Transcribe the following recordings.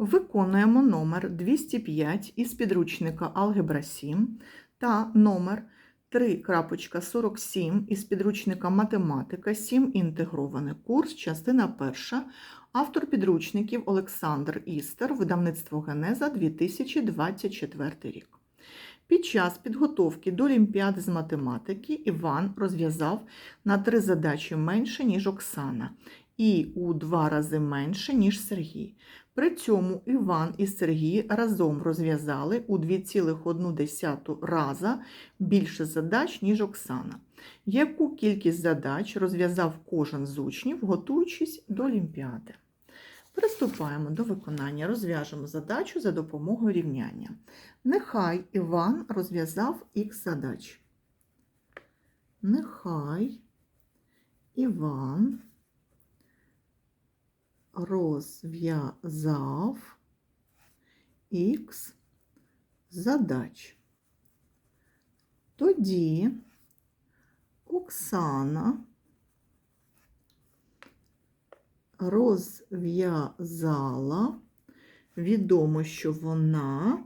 Виконуємо номер 205 із підручника Алгебра 7 та номер 3.47 із підручника Математика 7. Інтегрований курс, частина 1. Автор підручників Олександр Істер, видавництво Генеза 2024 рік. Під час підготовки до Олімпіади з математики Іван розв'язав на три задачі менше, ніж Оксана, і у два рази менше, ніж Сергій. При цьому Іван і Сергій разом розв'язали у 2,1 раза більше задач, ніж Оксана. Яку кількість задач розв'язав кожен з учнів, готуючись до Олімпіади? Приступаємо до виконання. Розв'яжемо задачу за допомогою рівняння. Нехай Іван розв'язав х задач. Нехай Іван розв'язав х задач. Тоді Оксана розв'язала, відомо, що вона,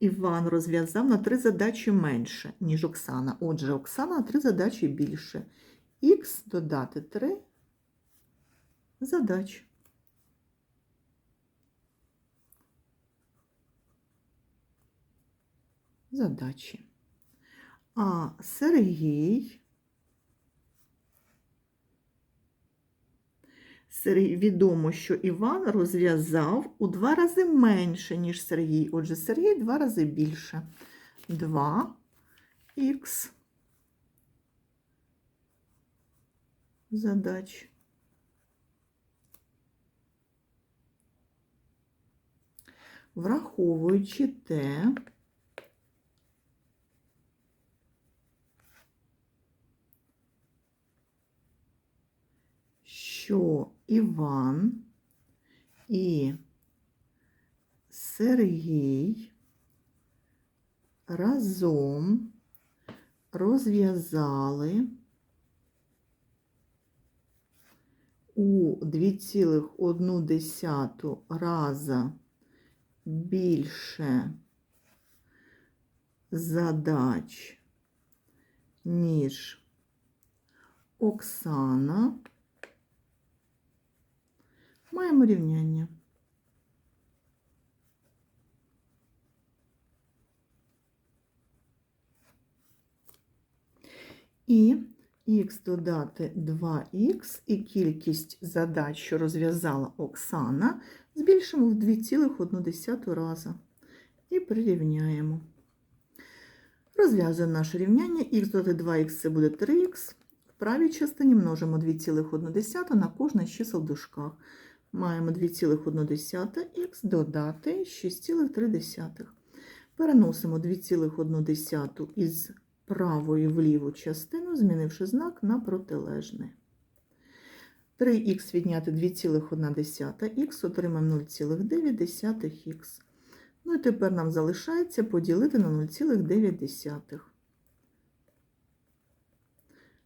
Іван розв'язав на три задачі менше, ніж Оксана. Отже, Оксана на три задачі більше. Х додати 3 задачі. Задачі. А Сергій відомо, що Іван розв'язав у два рази менше, ніж Сергій. Отже, Сергій два рази більше. 2х задач. Враховуючи те, що Іван і Сергій разом розв'язали у 2,1 раза більше задач, ніж Оксана. Маємо рівняння. І х додати 2х і кількість задач, що розв'язала Оксана, збільшимо в 2,1 раза. І прирівняємо. Розв'язуємо наше рівняння. х додати 2х це буде 3х. В правій частині множимо 2,1 на кожне з чисел в дужках. Маємо 2,1х додати 6,3. Відносимо 2,1 із правої в ліву частину, змінивши знак на протилежний. 3х відняти 2,1х, отримаємо 0,9х. Ну і тепер нам залишається поділити на 0,9.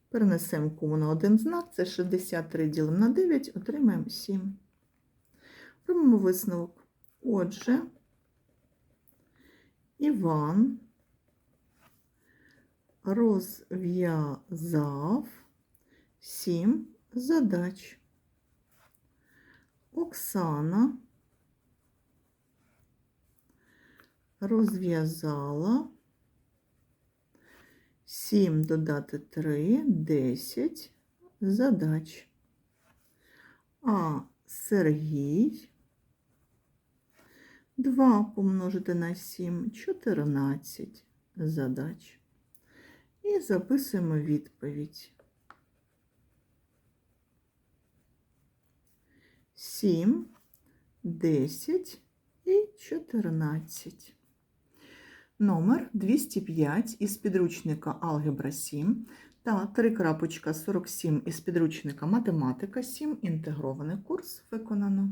Перенесемо кому на один знак, це 63 ділимо на 9, отримаємо 7. Робимо висновок. Отже, Іван розв'язав 7 задач. Оксана розв'язала 7 додати 3, 10 задач. А Сергій 2 помножити на 7, 14 задач. І записуємо відповідь. 7, 10 і 14. Номер 205 із підручника Алгебра 7 та 3.47 із підручника Математика 7. Інтегрований курс виконано.